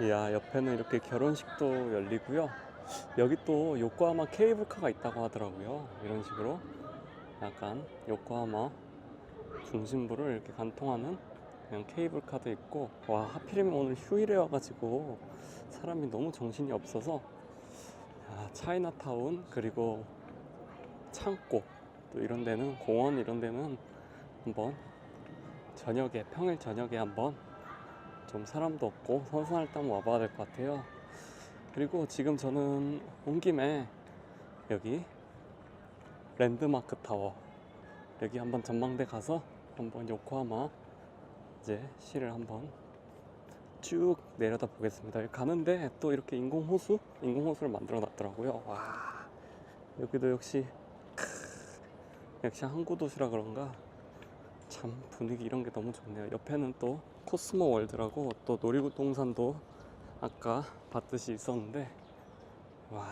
이야 옆에는 이렇게 결혼식도 열리고요. 여기 또 요코하마 케이블카가 있다고 하더라고요. 이런 식으로 약간 요코하마 중심부를 이렇게 관통하는 그냥 케이블카도 있고 와 하필이면 오늘 휴일에 와가지고 사람이 너무 정신이 없어서 야, 차이나타운 그리고 창고 또 이런 데는 공원 이런 데는 한번 저녁에 평일 저녁에 한번 좀 사람도 없고 선선할 때 한번 와봐야 될 것 같아요. 그리고 지금 저는 온 김에 여기 랜드마크 타워 여기 한번 전망대 가서 한번 요코하마 이제 시를 한번 쭉 내려다 보겠습니다. 가는데 또 이렇게 인공 호수, 인공 호수를 만들어 놨더라고요. 와 여기도 역시 크, 역시 항구 도시라 그런가 참 분위기 이런 게 너무 좋네요. 옆에는 또 코스모 월드라고 또 놀이동산도 아까 봤듯이 있었는데 와.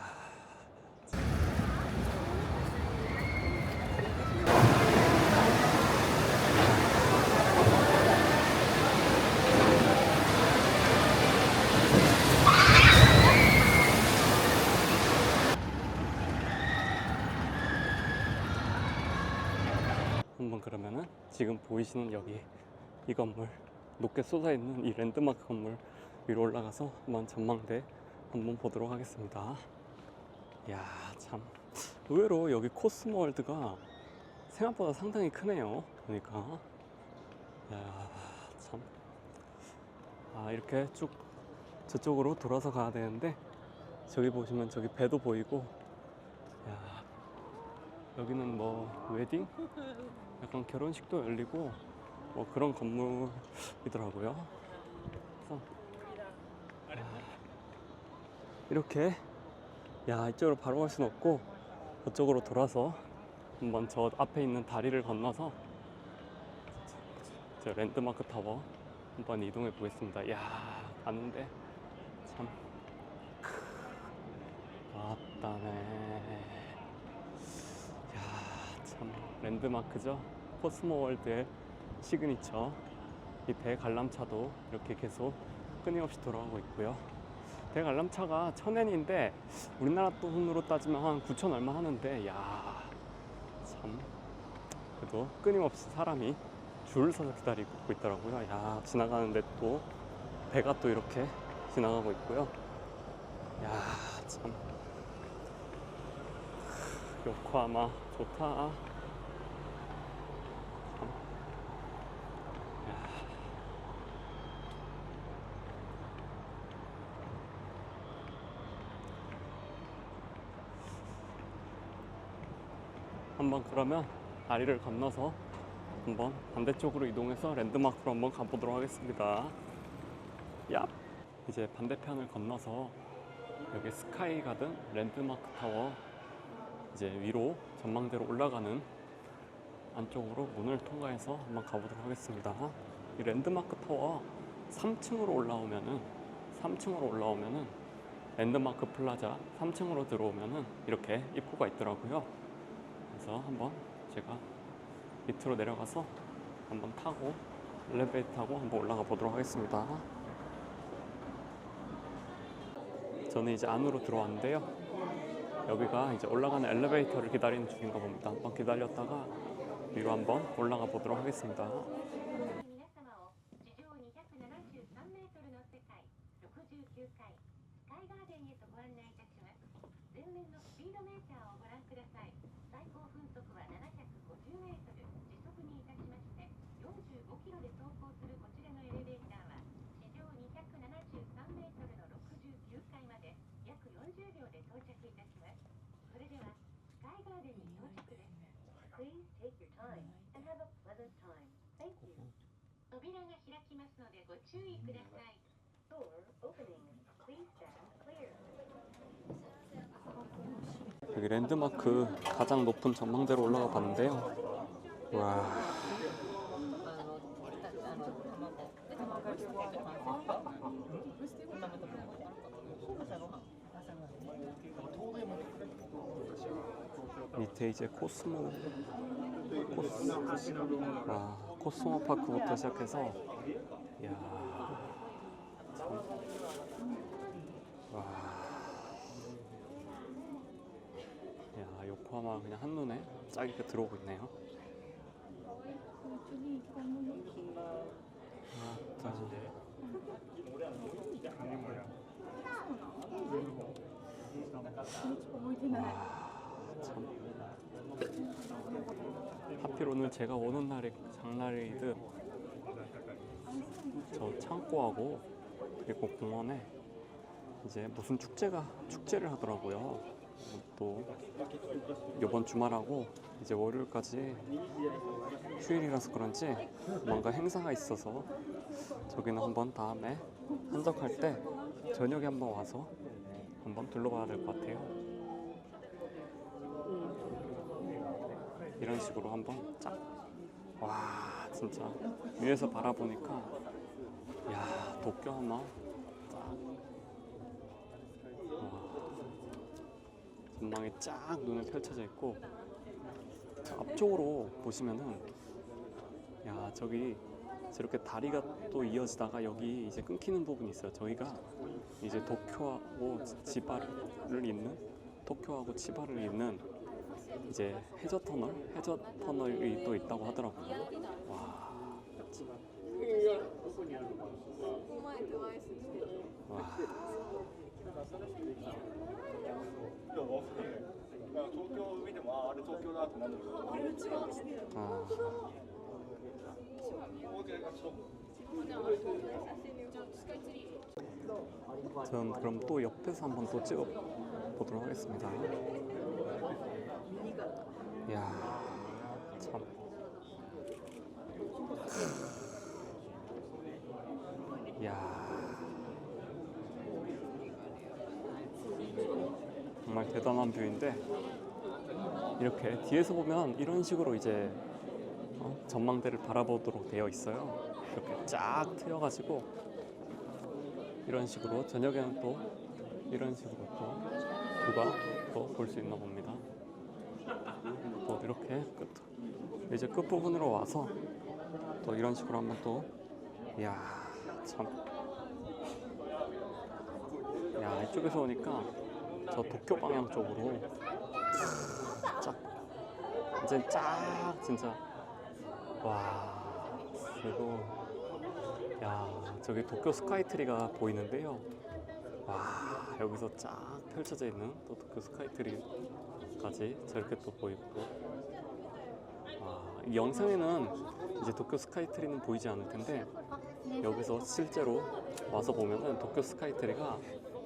한번 그러면은 지금 보이시는 여기 이 건물 높게 쏟아 있는 이 랜드마크 건물 위로 올라가서 한번 전망대 한번 보도록 하겠습니다. 이야 참. 의외로 여기 코스모월드가 생각보다 상당히 크네요. 보니까. 야참. 아 이렇게 쭉 저쪽으로 돌아서 가야 되는데 저기 보시면 저기 배도 보이고. 야 여기는 뭐 웨딩? 약간 결혼식도 열리고 뭐 그런 건물이더라고요. 그래서 이렇게 야 이쪽으로 바로 갈 수는 없고 저쪽으로 돌아서 한번 저 앞에 있는 다리를 건너서 저 랜드마크 타워 한번 이동해 보겠습니다. 야 가는데 참 왔다네. 야, 참 랜드마크죠. 코스모월드의 시그니처. 이 대관람차도 이렇게 계속 끊임없이 돌아가고 있고요. 대관람차가 천엔인데 우리나라 돈으로 따지면 한 9천 얼마 하는데 야, 참 그래도 끊임없이 사람이 줄을 서서 기다리고 있더라고요. 야, 지나가는데 또 배가 또 이렇게 지나가고 있고요. 야, 참 요코하마 좋다. 한번 그러면 다리를 건너서 한번 반대쪽으로 이동해서 랜드마크로 한번 가보도록 하겠습니다. 야. 이제 반대편을 건너서 여기 스카이 가든 랜드마크 타워 이제 위로 전망대로 올라가는 안쪽으로 문을 통과해서 한번 가보도록 하겠습니다. 이 랜드마크 타워 3층으로 올라오면은 3층으로 올라오면은 랜드마크 플라자 3층으로 들어오면은 이렇게 입구가 있더라고요. 그래서 한번 제가 밑으로 내려가서 한번 타고 엘리베이터 타고 한번 올라가 보도록 하겠습니다. 저는 이제 안으로 들어왔는데요. 여기가 이제 올라가는 엘리베이터를 기다리는 중인가 봅니다. 한번 기다렸다가 위로 한번 올라가 보도록 하겠습니다. 여기 랜드마크 가장 높은 전망대로 올라가 봤는데요. 와. 밑에 이제 코스모 코스 아 코스모 파크부터 시작해서 야 와. 야, 요코하마 그냥 한눈에 쫙 이렇게 들어오고 있네요. 아, 짜증 참. 하필 오늘 제가 오는 날이 장날이든 저 창고하고 그리고 공원에 이제 무슨 축제가 축제를 하더라고요. 또 이번 주말하고 이제 월요일까지 휴일이라서 그런지 뭔가 행사가 있어서 저기는 한번 다음에 한적할 때 저녁에 한번 와서 한번 둘러봐야 될 것 같아요. 이런 식으로 한번 쫙. 와, 진짜 위에서 바라보니까 야, 도쿄 하마 쫙. 와. 전망이 쫙 눈에 펼쳐져 있고 저 앞쪽으로 보시면은 야, 저기 저렇게 다리가 또 이어지다가 여기 이제 끊기는 부분이 있어요. 저희가 이제 도쿄하고 지바를 잇는 도쿄하고 치바를 잇는 이제 해저 터널, 해저 터널이 또 있다고 하더라고요. 와, 와, 東京見てもああれ東京だってなるんだけど 아, 전 그럼 또 옆에서 한번 또 찍어 보도록 하겠습니다. 이야, 대단한 뷰인데 이렇게 뒤에서 보면 이런 식으로 이제 어, 전망대를 바라보도록 되어 있어요. 이렇게 쫙 트여가지고 이런 식으로 저녁에는 또 이런 식으로 또 뷰가 또 볼 수 있나 봅니다. 또 이렇게 끝 이제 끝 부분으로 와서 또 이런 식으로 한번 또 이야 참. 야 이쪽에서 오니까 저 도쿄 방향 쪽으로. 쫙. 이제 쫙 진짜. 와 그리고 야 저기 도쿄 스카이트리가 보이는데요. 와 여기서 쫙 펼쳐져 있는 또 도쿄 스카이트리까지 저렇게 또 보이고. 와 이 영상에는 이제 도쿄 스카이트리는 보이지 않을 텐데 여기서 실제로 와서 보면은 도쿄 스카이트리가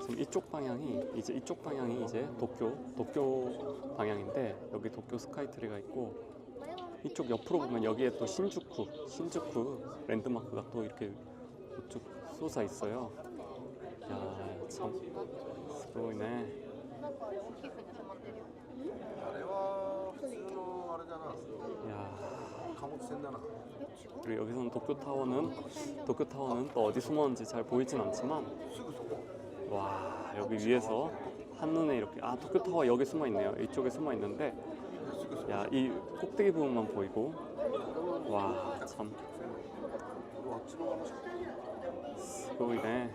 지금 이쪽 방향이 이제 이쪽 방향이 이제 도쿄 도쿄 방향인데 여기 도쿄 스카이트리가 있고 이쪽 옆으로 보면 여기에 또 신주쿠 신주쿠 랜드마크가 또 이렇게 우측 솟아 있어요. 야참 보이네. あれは普通のあれだな 야 貨物船だな 그리고 여기서는 도쿄타워는 도쿄타워는 또 어디 숨었는지 잘 보이진 않지만 와 여기 위에서 한눈에 이렇게 아 도쿄타워 여기 숨어 있네요. 이쪽에 숨어 있는데 야 이 꼭대기 부분만 보이고 와 참. 스고이네.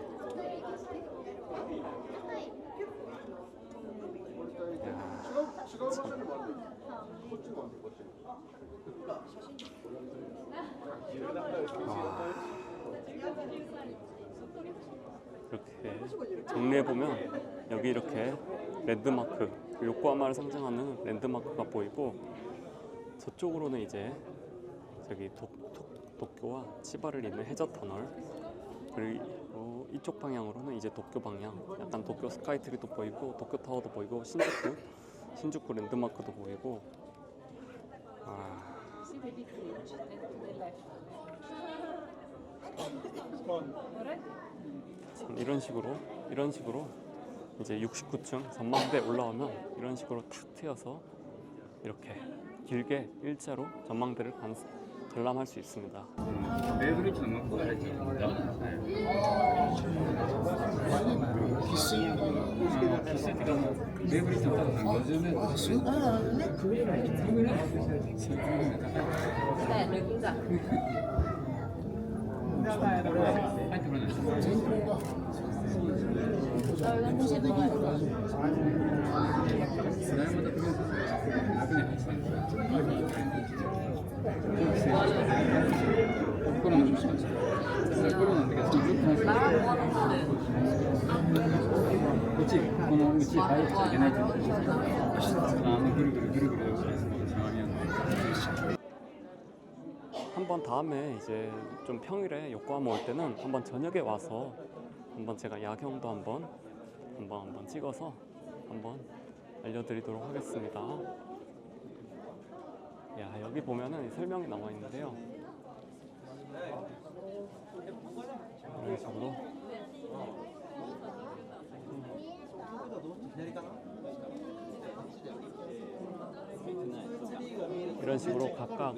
야, 참. 이렇게 정리해 보면 여기 이렇게 랜드마크 요코하마를 상징하는 랜드마크가 보이고 저쪽으로는 이제 저기 도, 도, 도쿄와 치바를 잇는 해저 터널 그리고 이쪽 방향으로는 이제 도쿄 방향 약간 도쿄 스카이트리도 보이고 도쿄 타워도 보이고 신주쿠 신주쿠 랜드마크도 보이고. 아, 참 이런 식으로 이런 식으로 이제 69층 전망대 올라오면 이런 식으로 탁 트여서 이렇게 길게 일자로 전망대를 관, 관람할 수 있습니다. 한국 집에 가 얘기는 좀 나는 그래 그래 그래 그래 그래서 뭐 상황이었는데 한번 다음에 이제 좀 평일에 요코하마 올 때는 한번 저녁에 와서 한번 제가 야경도 한번 한번 한번 찍어서 한번 알려드리도록 하겠습니다. 야 여기 보면은 설명이 나와 있는데요. 이런 식으로 이런 식으로 각각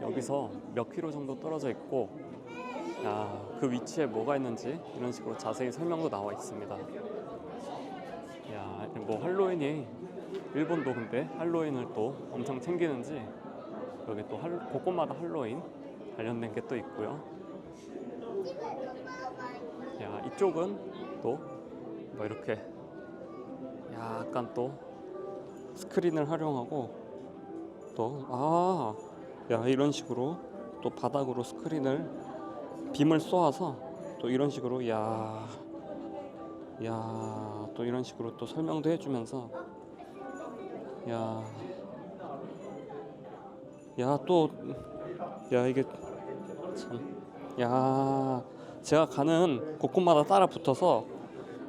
여기서 몇 킬로 정도 떨어져 있고 야, 그 위치에 뭐가 있는지 이런 식으로 자세히 설명도 나와 있습니다. 야, 뭐 할로윈이 일본도 근데 할로윈을 또 엄청 챙기는지 여기 또 할, 곳곳마다 할로윈 관련된 게 또 있고요. 야, 이쪽은 또 뭐 이렇게 약간 또 스크린을 활용하고 또 아, 야 이런 식으로 또 바닥으로 스크린을 빔을 쏘아서 또 이런 식으로 야, 야, 또 이런 식으로 또 설명도 해주면서 야, 야, 또, 야, 이게 참, 야, 제가 가는 곳곳마다 따라 붙어서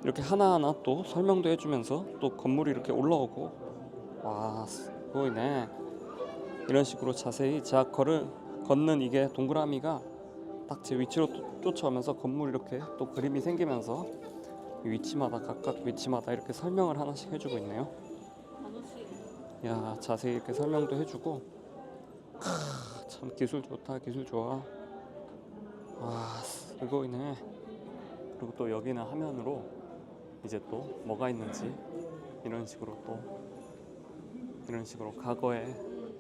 이렇게 하나하나 또 설명도 해주면서 또 건물이 이렇게 올라오고 와, 보이네. 이런 식으로 자세히 걸을 걷는 이게 동그라미가 딱 제 위치로 또- 쫓아오면서 건물 이렇게 또 그림이 생기면서 이 위치마다 각각 위치마다 이렇게 설명을 하나씩 해주고 있네요. 야 자세히 이렇게 설명도 해주고 크, 참 기술 좋다 기술 좋아. 와 이거이네. 그리고 또 여기는 화면으로 이제 또 뭐가 있는지 이런 식으로 또 이런 식으로 과거에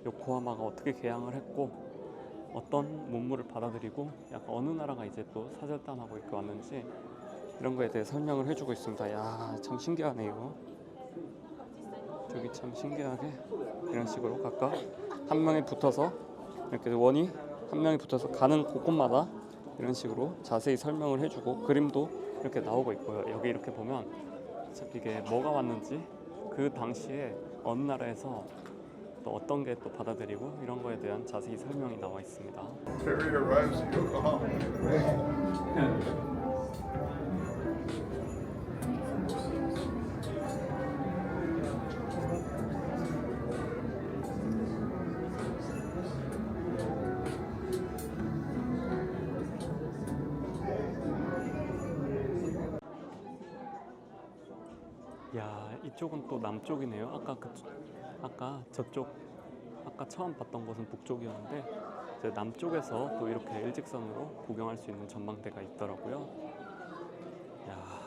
요코하마가 어떻게 개항을 했고 어떤 문물을 받아들이고 약간 어느 나라가 이제 또 사절단하고 이렇게 왔는지 이런 거에 대해 설명을 해주고 있습니다. 야, 참 신기하네요. 저기 참 신기하게 이런 식으로 각각 한 명이 붙어서 이렇게 원이 한 명이 붙어서 가는 곳곳마다 이런 식으로 자세히 설명을 해주고 그림도 이렇게 나오고 있고요. 여기 이렇게 보면 참 이게 뭐가 왔는지 그 당시에 어느 나라에서 또 어떤 게 또 받아들이고 이런 거에 대한 자세히 설명이 나와 있습니다. 남쪽이네요. 아까 그 아까 저쪽 아까 처음 봤던 곳은 북쪽이었는데 남쪽에서 또 이렇게 일직선으로 구경할 수 있는 전망대가 있더라고요. 야.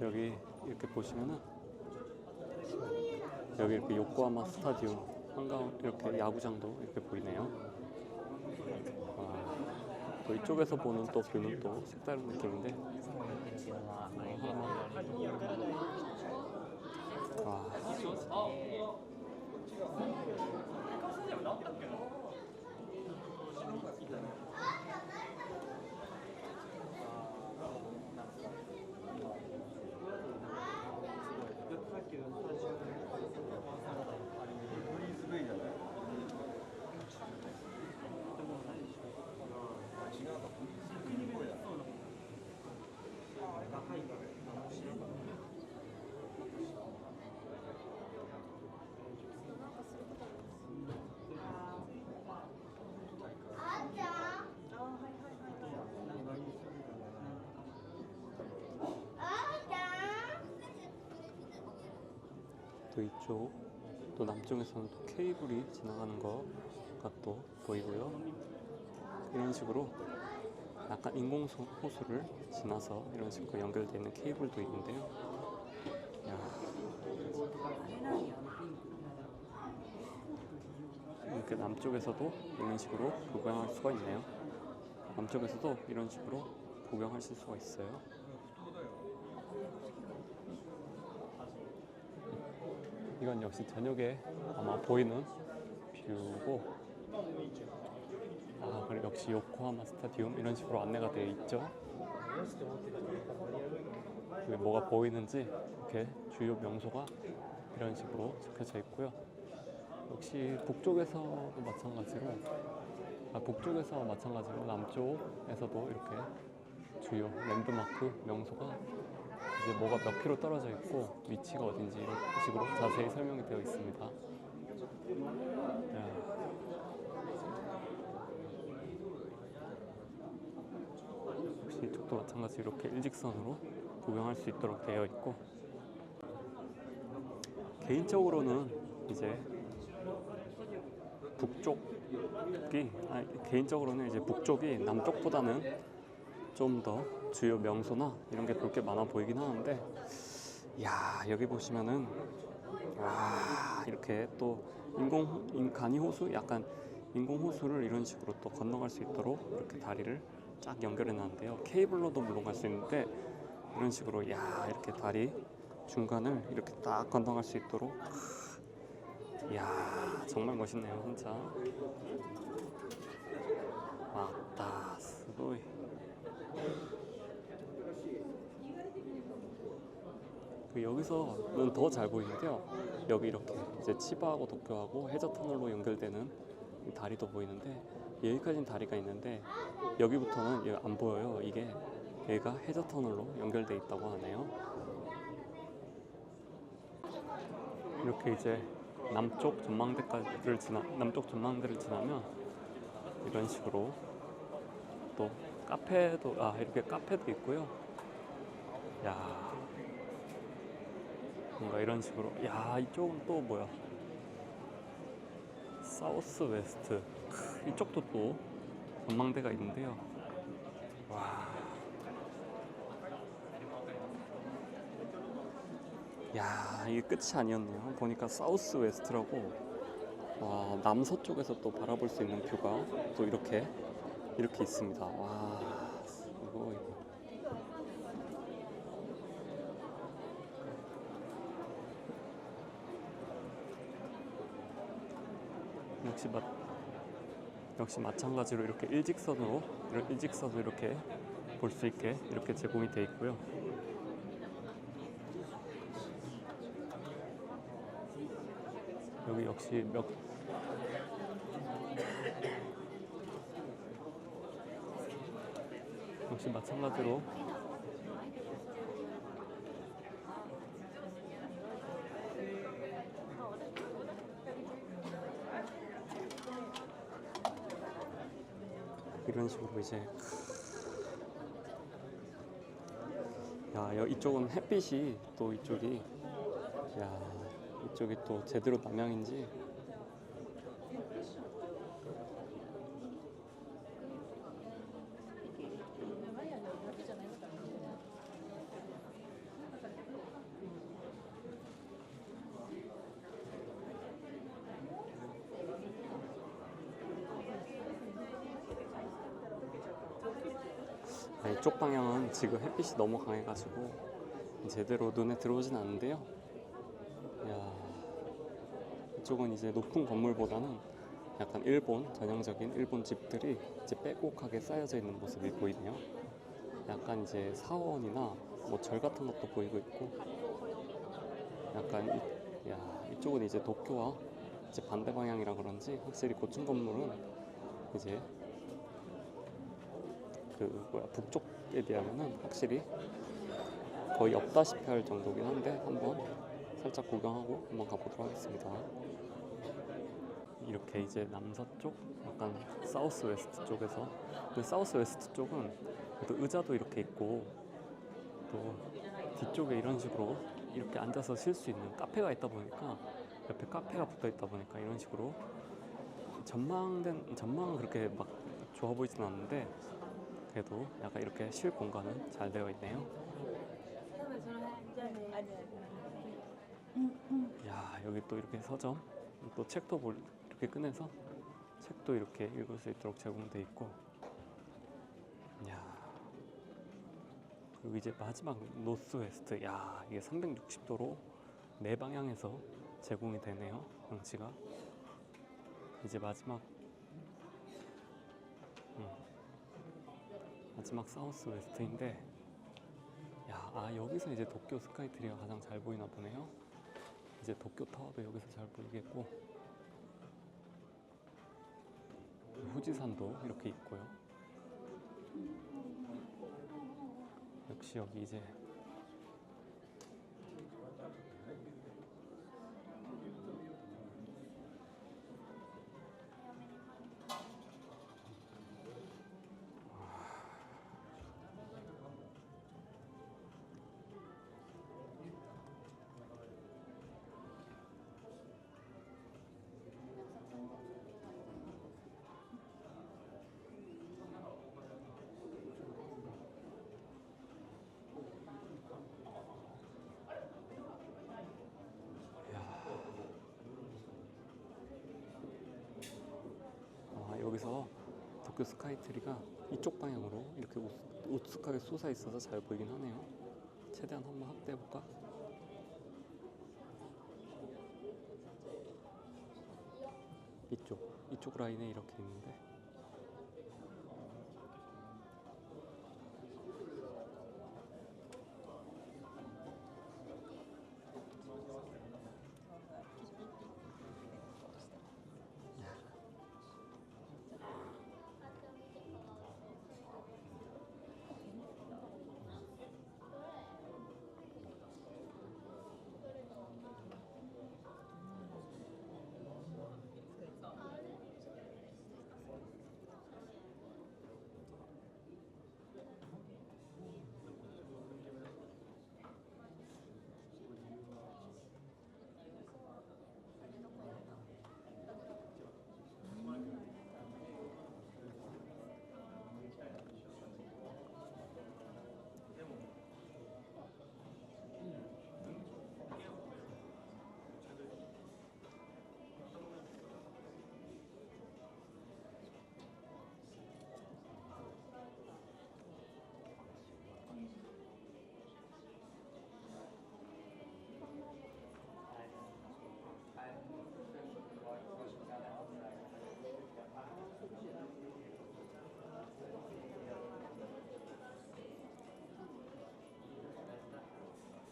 여기 이렇게 보시면은 여기 이렇게 요코하마 스타디움 한가운 이렇게 야구장도 이렇게 보이네요. 와, 또 이쪽에서 보는 또 뷰는 또 색다른 느낌인데. 와. 또 이쪽 또 남쪽에서는 또 케이블이 지나가는 거가 또 보이고요. 이런 식으로 약간 인공 소- 호수를 지나서 이런 식으로 연결되어 있는 케이블도 있는데요. 야. 이렇게 남쪽에서도 이런 식으로 구경할 수가 있네요. 남쪽에서도 이런 식으로 구경하실 수가 있어요. 이건 역시 저녁에 아마 보이는 뷰고 아 그리고 역시 요코하마 스타디움 이런 식으로 안내가 되어 있죠. 여기 뭐가 보이는지 이렇게 주요 명소가 이런 식으로 적혀져 있고요. 역시 북쪽에서도 마찬가지로 아, 북쪽에서 마찬가지로 남쪽에서도 이렇게 주요 랜드마크 명소가 이제 뭐가 몇 킬로 떨어져 있고 위치가 어딘지 이런 식으로 자세히 설명이 되어 있습니다. 야. 역시 이쪽도 마찬가지 이렇게 일직선으로 구경할 수 있도록 되어 있고 개인적으로는 이제 북쪽이 아, 개인적으로는 이제 북쪽이 남쪽보다는 좀더 주요 명소나 이런 게 볼 게 많아 보이긴 하는데 야 여기 보시면은 와 이렇게 또 인공 인 간이 호수 약간 인공 호수를 이런 식으로 또 건너갈 수 있도록 이렇게 다리를 쫙 연결해 놨는데요. 케이블로도 물론 갈 수 있는데 이런 식으로 야 이렇게 다리 중간을 이렇게 딱 건너갈 수 있도록. 이야 정말 멋있네요 진짜 왔다 스고이 여기서는 더 잘 보이는데요. 여기 이렇게 이제 치바하고 도쿄하고 해저 터널로 연결되는 이 다리도 보이는데 여기까지는 다리가 있는데 여기부터는 얘안 보여요. 이게 얘가 해저 터널로 연결돼 있다고 하네요. 이렇게 이제 남쪽 전망대까지를 지나 남쪽 전망대를 지나면 이런 식으로 또 카페도 아 이렇게 카페도 있고요. 야 뭔가 이런 식으로 야 이쪽은 또 뭐야? 사우스 웨스트 크, 이쪽도 또 전망대가 있는데요. 와. 야 이게 끝이 아니었네요. 보니까 사우스 웨스트라고 와 남서쪽에서 또 바라볼 수 있는 뷰가 또 이렇게 이렇게 있습니다. 와 이거 이거 역시 마, 역시 마찬가지로 이렇게 일직선으로 일직선으로 이렇게 볼 수 있게 이렇게 제공이 되어 있고요. 여기 역시 몇 역시 마찬가지로 식으로 이제 야 여- 이쪽은 햇빛이 또 이쪽이 야 이쪽이 또 제대로 남양인지 아, 이쪽 방향은 지금 햇빛이 너무 강해가지고 제대로 눈에 들어오진 않는데요. 야, 이쪽은 이제 높은 건물보다는 약간 일본 전형적인 일본 집들이 이제 빼곡하게 쌓여져 있는 모습이 보이네요. 약간 이제 사원이나 뭐 절 같은 것도 보이고 있고, 약간 이, 야 이쪽은 이제 도쿄와 이제 반대 방향이라 그런지 확실히 고층 건물은 이제 그 뭐야 북쪽 에 비하면은 확실히 거의 없다시피 할 정도긴 한데 한번 살짝 구경하고 한번 가보도록 하겠습니다. 이렇게 이제 남서쪽 약간 사우스 웨스트 쪽에서 그 사우스 웨스트 쪽은 또 의자도 이렇게 있고 또 뒤쪽에 이런 식으로 이렇게 앉아서 쉴 수 있는 카페가 있다 보니까 옆에 카페가 붙어 있다 보니까 이런 식으로 전망된 전망은 그렇게 막 좋아 보이진 않는데 그래도 약간 이렇게 쉴 공간은 잘 되어 있네요. 야 여기 또 이렇게 서점 또 책도 볼- 이렇게 꺼내서 책도 이렇게 읽을 수 있도록 제공돼 있고. 야 그리고 이제 마지막 노스웨스트. 야 이게 360도로 네 방향에서 제공이 되네요 경치가. 이제 마지막 마지막 사우스 웨스트인데 야 아 여기서 이제 도쿄 스카이트리가 가장 잘 보이나 보네요. 이제 도쿄 타워도 여기서 잘 보이겠고 후지산도 이렇게 있고요. 역시 여기 이제 도쿄 스카이트리가 이쪽 방향으로 이렇게 우, 우측하게 솟아 있어서 잘 보이긴 하네요. 최대한 한번 확대해 볼까? 이쪽 이쪽 라인에 이렇게 있는데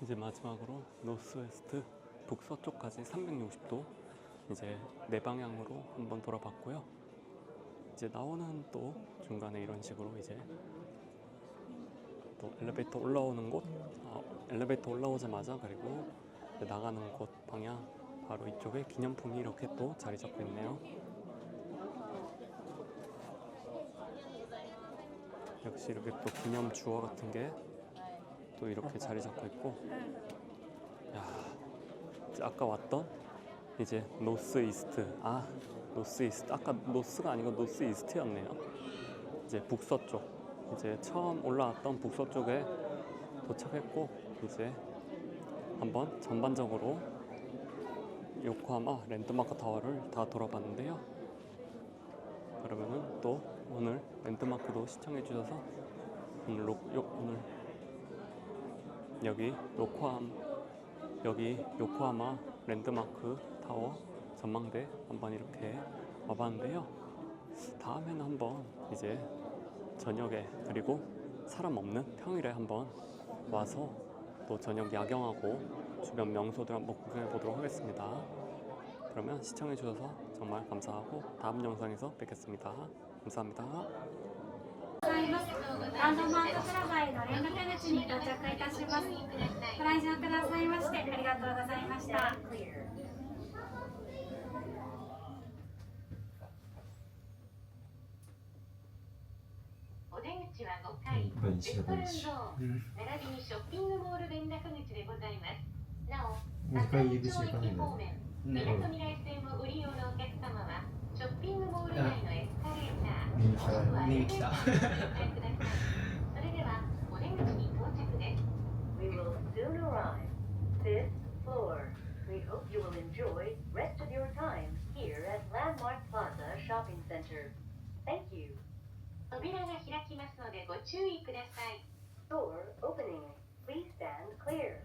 이제 마지막으로 노스웨스트 북서쪽까지 360도 이제 네 방향으로 한번 돌아봤고요. 이제 나오는 또 중간에 이런 식으로 이제 또 엘리베이터 올라오는 곳, 아, 엘리베이터 올라오자마자 그리고 나가는 곳 방향 바로 이쪽에 기념품이 이렇게 또 자리 잡고 있네요. 역시 이렇게 또 기념 주어 같은 게 또 이렇게 자리 잡고 있고. 야 아까 왔던 이제 노스 이스트. 아 노스 이스트. 아까 노스가 아니고 노스 이스트였네요. 이제 북서쪽. 이제 처음 올라왔던 북서쪽에 도착했고 이제 한번 전반적으로 요코하마 랜드마크 타워를 다 돌아봤는데요. 그러면은 또 오늘 랜드마크도 시청해 주셔서 오늘 로, 요, 오늘 여기 요코함 여기 요코하마 랜드마크 타워 전망대 한번 이렇게 와봤는데요. 다음에는 한번 이제 저녁에 그리고 사람 없는 평일에 한번 와서 또 저녁 야경하고 주변 명소들 한번 구경해 보도록 하겠습니다. 그러면 시청해 주셔서 정말 감사하고 다음 영상에서 뵙겠습니다. 감사합니다.ございます。ランドマークプラザへの連絡口に到着いたします。 がとうございました。お出口は5階。ペットルンド並びにショッピングモール連絡口でございます。なお二回入り口行かないんだ方面みなとみらい線をご利用のお客様はショッピングモール内のエスカレーターもしくはエレベタくださいそれではお出口に到着です。We will soon arrive. Fifth floor. We hope you will enjoy rest of your time here at Landmark Plaza Shopping Center. Thank you. Door opening. Please stand clear.